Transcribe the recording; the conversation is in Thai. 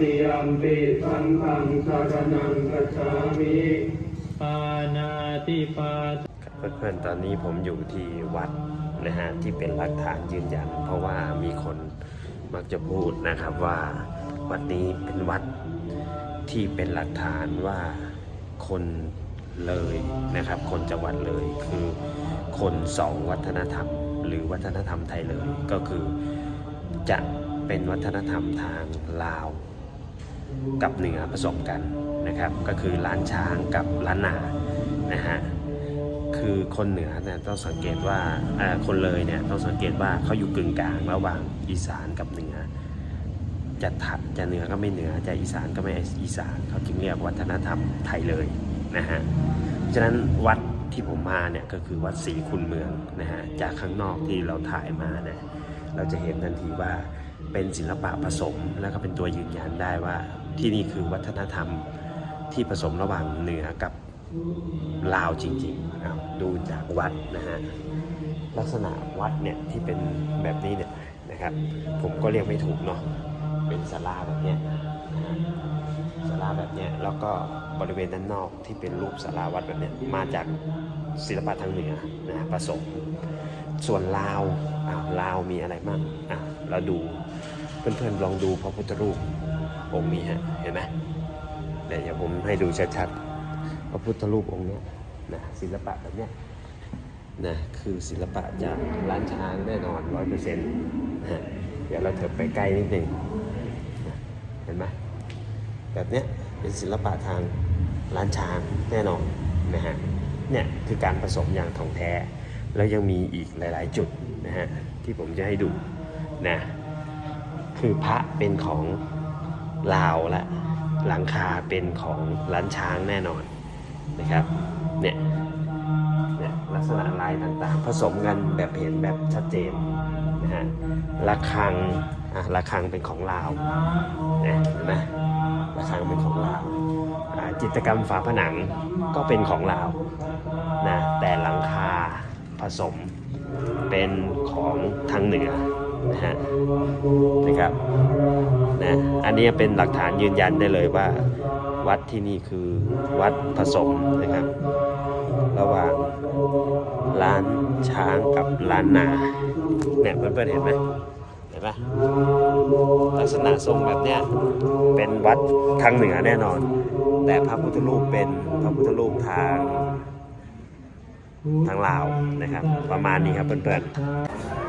ติยัมปิสังฆังสารนังกัจฉามิปานาติปาเพื่อนๆตอนนี้ผมอยู่ที่วัดนะฮะที่เป็นหลักฐานยืนยัน เพราะว่ามีคนมักจะพูดนะครับว่าวัดนี้เป็นวัดที่เป็นหลักฐานว่าคนเลยนะครับ คนจังหวัดเลยคือคนสองวัฒนธรรม หรือวัฒนธรรมไทยเลยก็คือจะเป็นวัฒนธรรมทางลาว กับเหนือผสมกันนะครับ ก็คือล้านช้างกับล้านนานะฮะคือคนเหนือเนี่ยต้องสังเกตว่าคนเลยเนี่ยต้องสังเกตว่าเขาอยู่กึ่งกลางระหว่างอีสานกับเหนือจะถัดจะเหนือก็ไม่เหนือจะอีสานก็ไม่อีสานเขาจึงเรียกวัฒนธรรมไทยเลยนะฮะฉะนั้นวัดที่ผมมาเนี่ยก็คือวัดศรีคุณเมืองนะฮะจากข้างนอกที่เราถ่ายมาเนี่ยเราจะเห็นทันทีว่าเป็นศิลปะผสมแล้วก็เป็นตัวยืนยันได้ว่า ที่นี่คือวัฒนธรรมที่ผสมระหว่างเหนือกับลาวจริงๆครับดูจากวัดนะฮะ ลักษณะวัดเนี่ยที่เป็นแบบนี้เนี่ยนะครับ ผมก็เรียกไม่ถูกเนาะ เป็นศาลาแบบเนี้ยนะฮะศาลาแบบเนี้ยแล้วก็บริเวณด้านนอกที่เป็นรูปศาลาวัดแบบเนี้ยมาจากศิลปะทางเหนือนะฮะผสม ส่วนลาวอ้าวลาวมีอะไรบ้างอะเราดูเพื่อนๆลองดูพระพุทธรูป องค์นี้ฮะเห็นไหมเดี๋ยวผมให้ดูชัดๆพระพุทธรูปองค์นี้นะศิลปะแบบเนี้ยนะคือศิลปะจากล้านช้างแน่นอนร้อยเปอร์เซ็นต์นะเดี๋ยวเราเถิดไปใกล้นิดหนึ่งนะเห็นไหมแบบเนี้ยเป็นศิลปะทางล้านช้างแน่นอนนะฮะเนี่ยคือการผสมอย่างถ่องแท้ แล้วยังมีอีกหลาย ๆ จุดนะฮะที่ผมจะให้ดูนะคือพระเป็นของ ลาวและหลังคาเป็นของล้านช้างแน่นอนนะครับเนี่ยเนี่ยลักษณะลายต่างๆ ผสมกันแบบเห็นแบบชัดเจนนะฮะระฆังอะระฆังเป็นของลาวนะเห็นไหมระฆังเป็นของลาวจิตรกรรมฝาผนังก็เป็นของลาวนะแต่หลังคาผสมเป็นของทางเหนือ นะฮะนะครับนะอันนี้เป็นหลักฐานยืนยันได้เลยว่า วัดที่นี่คือวัดผสมนะครับ ระหว่างล้านช้างกับล้านนาเนี่ยเพื่อนๆเห็นไหมเห็นปะลักษณะทรงแบบเนี้ยเป็นวัดทางเหนือแน่นอน แต่พระพุทธรูปเป็นพระพุทธรูปทางทางลาวนะครับ ประมาณนี้ครับเพื่อนๆ